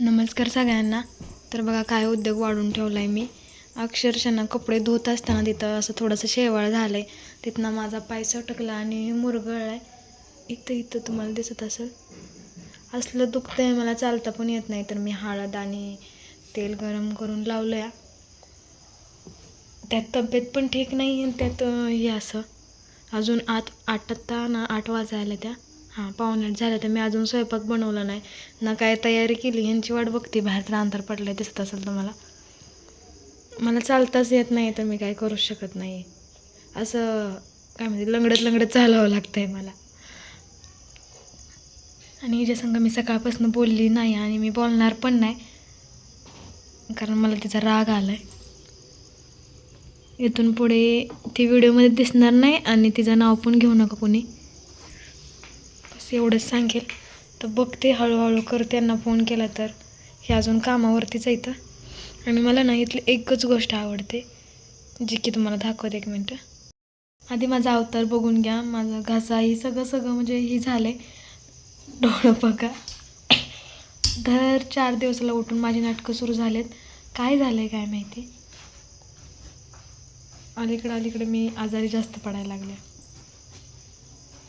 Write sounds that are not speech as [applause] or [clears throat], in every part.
नमस्कार सगळ्यांना. तर बघा काय उद्योग वाढून ठेवला आहे मी. अक्षरशः ना कपडे धुत असताना तिथं असं थोडंसं शेवाळ झालं आहे तिथनं माझा पाय सटकला आणि मुरगळला आहे इथं इथं तुम्हाला दिसत असेल. असलं दुखतं आहे मला चालता पण येत नाही. तर मी हळद आणि तेल गरम करून लावलं आहे त्यात तब्येत पण ठीक नाही आणि त्यात हे असं. अजून आत आठता ना आठ वाजायला त्या हां पाहुण्यात झालं तर मी अजून स्वयंपाक बनवला नाही. ना काय तयारी केली ह्यांची वाट बघते बाहेरचं अंतर पडलं दिसत असेल तर मला. मला चालताच येत नाही तर मी काय करू शकत नाही. असं काय म्हणजे लंगडत लंगडत चालावं लागतं आहे मला. आणि हिच्या संग मी सकाळपासून बोलली नाही आणि मी बोलणार पण नाही. कारण मला तिचा राग आला आहे इथून पुढे ती व्हिडिओमध्ये दिसणार नाही आणि तिचं नाव पण घेऊ नका कोणी. एवढंच सांगेल. तर बघते हळूहळू कर त्यांना फोन केला तर. हे अजून कामावरतीच आहे इथं. आणि मला ना इथली एकच गोष्ट आवडते जी की तुम्हाला दाखवते एक मिनटं. आधी माझा अवतार बघून घ्या. माझा घासा ही सगळं सगळं म्हणजे ही झालं आहे डोळं बघा. दर चार दिवसाला उठून माझी नाटकं सुरू झालेत. काय झालं आहे काय माहिती? अलीकडं अलीकडे मी आजारी जास्त पडायला लागले.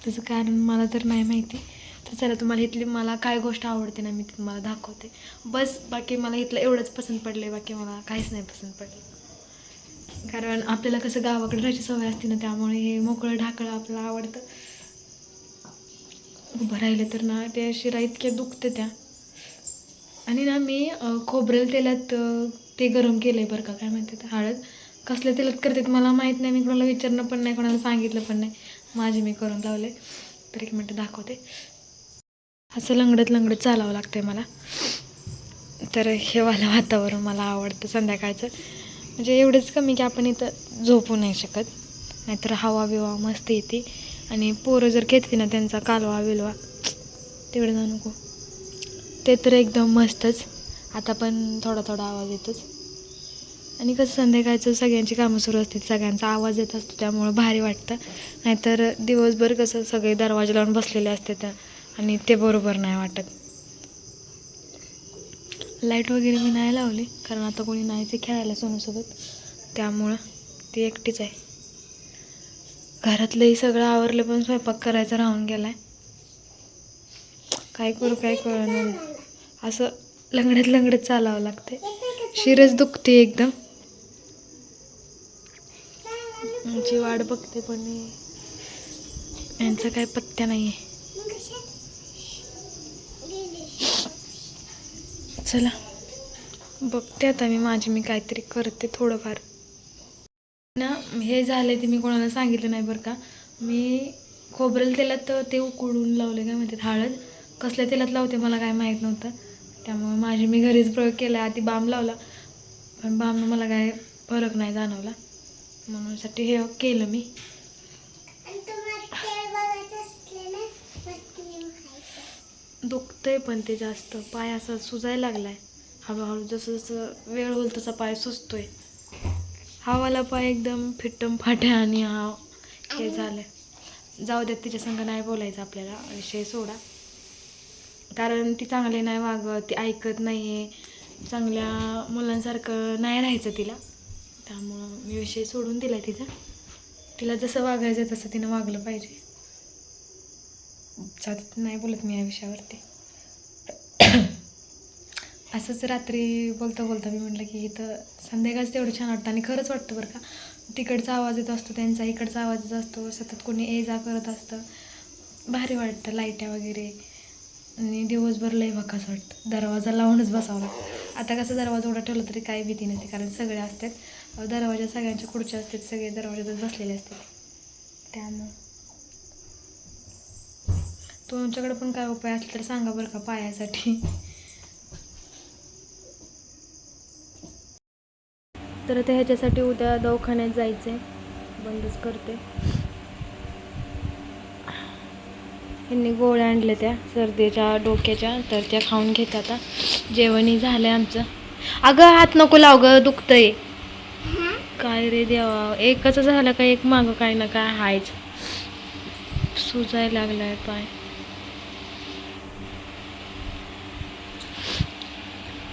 त्याचं कारण मला तर नाही माहिती. तर चला तुम्हाला इथली मला काय गोष्ट आवडते ना मी ती तुम्हाला दाखवते. बस बाकी मला इथलं एवढंच पसंत पडलं आहे बाकी मला काहीच नाही पसंत पडलं. कारण आपल्याला कसं गावाकडे राहायची सवय असते ना त्यामुळे हे मोकळं ढाकळं आपल्याला आवडतं. उभं राहिलं तर ना त्या शिरा इतक्या दुखते त्या. आणि ना मी खोबरेल तेलात ते गरम केलं आहे बरं का काय म्हणते हळद. कसल्या तेलात करते मला माहीत नाही मी कोणाला विचारणं पण नाही कोणाला सांगितलं पण नाही. माझे मी करून लावले. तर एक मिनटं दाखवते. असं लंगडत लंगडत चालावं लागतं मला. तर हे वालं वातावरण मला आवडतं संध्याकाळचं. म्हणजे एवढंच कमी की आपण इथं झोपू नाही शकत. नाहीतर हवा बिवा मस्त येते. आणि पोरं जर घेतली ना त्यांचा कालवा बिलवा तेवढं जाऊ नको. ते तर एकदम मस्तच. आता पण थोडा थोडा आवाज येतोच. आणि कसं संध्याकाळचं सगळ्यांची कामं सुरू असतात सगळ्यांचा आवाज येत असतो त्यामुळं भारी वाटतं. नाहीतर दिवसभर कसं सगळे दरवाजे लावून बसलेले असतात आणि ते बरोबर नाही वाटत. लाइट वगैरे मी नाही लावली कारण आता कोणी नाही ते खेळायला सोनूसोबत. त्यामुळं ती एकटीच आहे. घरातलंही सगळं आवरलं पण स्वयंपाक करायचा राहून गेला आहे काय करू काय करू असं लंगडत लंगडत चालावं लागते शिरच दुखते एकदम. यांची वाट बघते पण मी. यांचा काय पत्त्या नाही आहे चला. बघते आता मी माझी मी काहीतरी करते थोडंफार. ना हे झालं ते मी कोणाला सांगितलं नाही बरं का. मी खोबरेल तेलात ते उकळून लावले काय म्हणतात हळद. कसल्या तेलात लावते मला काय माहीत नव्हतं. त्यामुळे माझी मी घरीच प्रयोग केला आधी बाम लावला. पण बामनं मला काय फरक नाही जाणवला. म्हणून साठी हे केलं मी. दुखतंय पण ते जास्त. पाय असा सुजायला लागलाय. हळूहळू जसं जसं वेळ होईल तसा पाय सुचतोय हवाला पाय एकदम फिट्टम फाट्या आणि हा हे झालं जाऊ देत तिच्या संग नाही बोलायचं आपल्याला. विषय सोडा. कारण ती चांगली नाही वागत ती ऐकत नाही आहे चांगल्या मुलांसारखं नाही राहायचं तिला. त्यामुळं मी विषय सोडून दिला तिचा. तिला जसं वागायचं तसं तिनं वागलं पाहिजे. जात नाही बोलत मी या विषयावरती. [clears throat] असंच रात्री बोलता बोलता मी म्हटलं की इथं संध्याकाळच तेवढं छान वाटतं आणि खरंच वाटतं बरं का. तिकडचा आवाज येत असतो त्यांचा इकडचा आवाज येत असतो सतत कोणी ये जा करत असतं. भारी वाटतं लाईट्या वगैरे. आणि दिवसभर लय भकास वाटतं. दरवाजा लावूनच बसावं लागतं. आता कसं दरवाजा उडा ठेवला तरी काही भीती नसते कारण सगळे असतात. दरवाजा सगळ्यांच्या खुर्च्या असतात सगळे दरवाजातच बसलेले असतात. त्यामुळं. तुमच्याकडे पण काय उपाय असला तर सांगा बरं का पायासाठी. तर ते ह्याच्यासाठी उद्या दवाखान्यात जायचं आहे बंदच करते. यांनी गोळ्या आणल्या त्या सर्दीच्या डोक्याच्या तर त्या खाऊन घेते आता. जेवणही झालं आहे आमचं. अगं हात नको लाव गं दुखतंय. काय रे देवा? एकच झालं का? एक मागं काय ना काय हायच. सुजाय लागलाय पाय.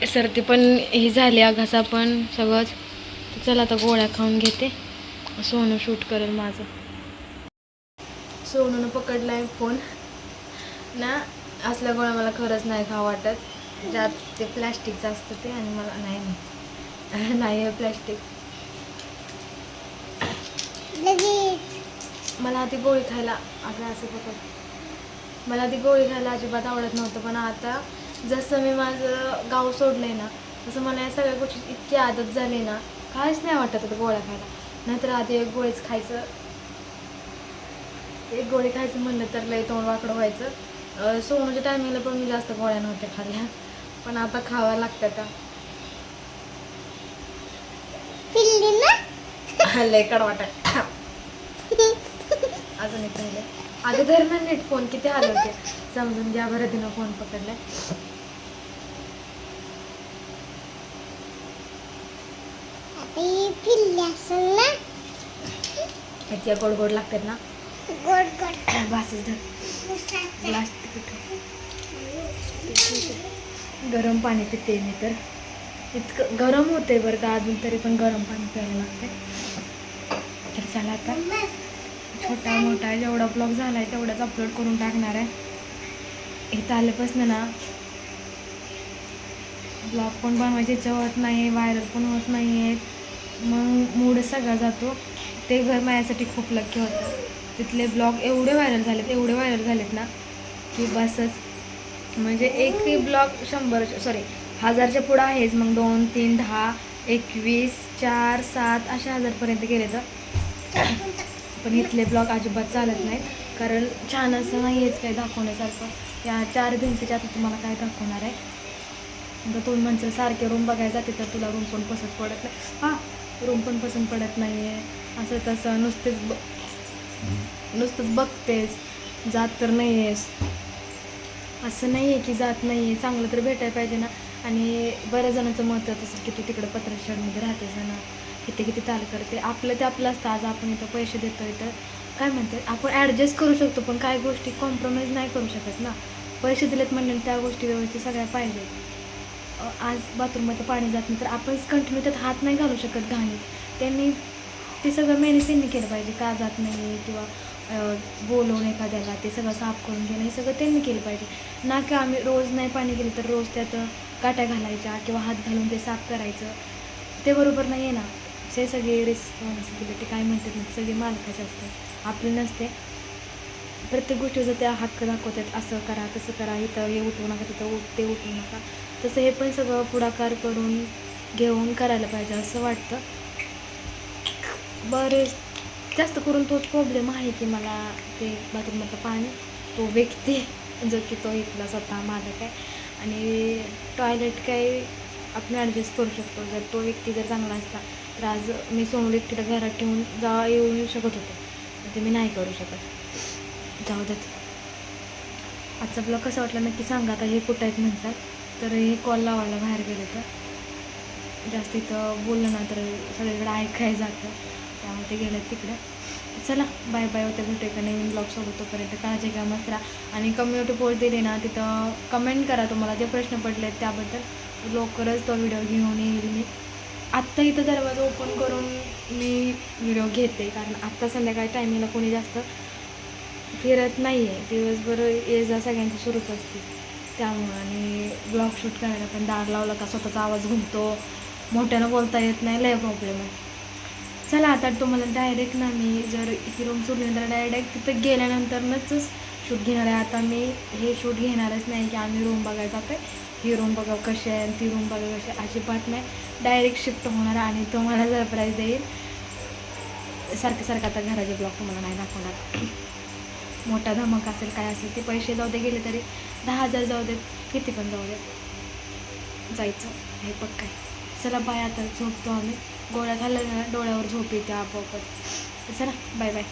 सर्दी पण ही झाली आ घसा पण सगळंच. चला आता गोळ्या खाऊन घेते. सोनू शूट करेल माझं. सोनूनं पकडलाय फोन. ना असल्या गोळ्या मला खरंच नाही खा वाटत. ज्यात ते प्लॅस्टिकचं असतं ते आणि मला नाही नाही. [laughs] नाही आहे प्लॅस्टिक. मला ती गोळी खायला अगं असं बघत मला ती गोळी खायला अजिबात आवडत नव्हतं पण आता जसं मी माझं गाव सोडलंय ना तसं मला या सगळ्या गोष्टी इतकी आदत झाली ना काहीच नाही वाटत आता गोळ्या खायला. नाहीतर आधी एक गोळीच खायचं. एक गोळी खायचं म्हणलं तर लई तोंड वाकडं व्हायचं. सोनूच्या टायमिंगला पण मी जास्त गोळ्या नव्हत्या खाल्ल्या. पण आता खाव्या लागतात लय कडवाट अजून एक राहिले अगं धर ना नीट फोन किती हलवते. समजून घ्या बरं तिनं फोन पकडलाय. गोड गोड लागतात ना. धर. ग्लास गरम पाणी पिते मी तर. इतकं गरम होते बरं का अजून तरी पण गरम पाणी प्यायला लागते झाला चला आता. छोटा मोठा जेवढा ब्लॉग झाला आहे तेवढाच अपलोड करून टाकणार आहे. इथं आल्यापासून ना ब्लॉग पण बनवायची इच्छा होत नाही व्हायरल पण होत नाही आहेत मग मूड सगळा जातो. ते घर माझ्यासाठी खूप लक्की होतं. तिथले ब्लॉग एवढे व्हायरल झालेत एवढे व्हायरल झालेत ना की बसच. म्हणजे एकही ब्लॉग शंभर सॉरी हजारच्या पुढं आहेच. मग दोन तीन दहा एकवीस चार सात अशा हजारपर्यंत गेले तर. पण इथले ब्लॉग अजिबात चालत नाहीत. कारण छान असं नाही आहेच काही दाखवण्यासारखं. या चार भिंतीच्या आता तुम्हाला काय दाखवणार आहे? आता तुम्ही म्हणचं सारखे रूम बघायला जाते तर तुला रूम पण पसंत पडत नाही. हां रूम पण पसंत पडत नाही आहे असं तसं नुसतेच ब नुसतंच बघतेस. जात तर नाही आहेस असं नाही आहे की जात नाही आहे चांगलं तर भेटायला पाहिजे ना. आणि बऱ्याच जणांचं मत तसं की तू तिकडं पत्रशाळेमध्ये राहतेस ना. किती किती ताल करते आपलं ते आपलं असतं आज आपण इथं पैसे देतोय तर काय म्हणते आपण ॲडजस्ट करू शकतो पण काही गोष्टी कॉम्प्रोमाइज नाही करू शकत ना. पैसे दिलेत म्हणले त्या गोष्टी व्यवस्थित सगळ्या पाहिजे. आज बाथरूममध्ये पाणी जात नाही तर आपण कंटिन्यू त्यात हात नाही घालू शकत घाणीत. त्यांनी ते सगळं मेहनत त्यांनी केलं पाहिजे का जात नाही किंवा बोलवून एखाद्याला ते सगळं साफ करून घेणं हे सगळं त्यांनी केलं पाहिजे. ना की आम्ही रोज नाही पाणी गेलं तर रोज त्यात काट्या घालायच्या किंवा हात घालून ते साफ करायचं. ते बरोबर नाही आहे ना. असे सगळे रिस्पॉन्सिबिलिटी काय म्हणतात ना सगळे मालकाचे असतात. आपली नसते. प्रत्येक गोष्टीचा त्या हक्क दाखवतात असं करा तसं करा इथं हे उठवू नका तिथं उठ ते उठवू नका. तसं हे पण सगळं पुढाकार करून घेऊन करायला पाहिजे असं वाटतं. बरे जास्त करून तोच प्रॉब्लेम आहे की मला ते बाथरूममधलं पाणी तो व्यक्ती जो की तो इथला स्वतः मालक आहे. आणि टॉयलेट काही आपण ॲडजस्ट करू शकतो. जर तो व्यक्ती जर चांगला असता तर आज मी सोनू एकटीला घरात ठेवून जा येऊ शकत होते. ते मी नाही करू शकत. जाऊ देत. आजचा ब्लॉग कसा वाटला नक्की सांगा. आता हे कुठं आहेत म्हणतात. तर हे कॉल लावायला बाहेर गेले तर जास्त इथं बोललं ना तर सगळीकडे ऐकाय जातं. त्यामुळे ते गेलेत तिकडे. चला बाय बाय होते भेटू एका नवीन ब्लॉगसोबत तोपर्यंत काळजी घ्या मस्त राहा. आणि कम्युनिटी पोस्ट दिली ना तिथं कमेंट करा तुम्हाला. जे प्रश्न पडले आहेत त्याबद्दल. लवकरच तो व्हिडिओ घेऊन येईल मी. आत्ता इथं दरवाजा ओपन करून मी व्हिडिओ घेते कारण आत्ता संध्याकाळी टायमिंगला कोणी जास्त फिरत नाही आहे दिवसभर ये जा सगळ्यांची सुरूच असते. त्यामुळं आणि ब्लॉग शूट करायला पण दार लावला का स्वतःचा आवाज घुमतो. मोठ्यानं बोलता येत नाही लय प्रॉब्लेम आहे. चला आता तुम्हाला डायरेक्ट ना मी जर ही रूम सोडली तर डायरेक्ट तिथं गेल्यानंतरच शूट घेणार आहे. आता मी हे शूट घेणारच नाही की आम्ही रूम बघायला जातो आहे ही रूम बघा कशी आहे आणि ती रूम बघा कशी आहे. अजिबात नाही. डायरेक्ट शिफ्ट होणार आणि तुम्हाला सरप्राईज देईल. सारखं सारखं आता घराचे ब्लॉक तुम्हाला नाही दाखवणार. मोठा धमक असेल काय असेल ते पैसे जाऊ दे गेले तरी. दहा हजार जाऊ देत किती पण जाऊ देत. जायचं. हे बघ काय. चला बाय आता झोपतो आम्ही. गोळ्या खाल्ल्या डोळ्यावर झोप येते आपोआपच. चला बाय बाय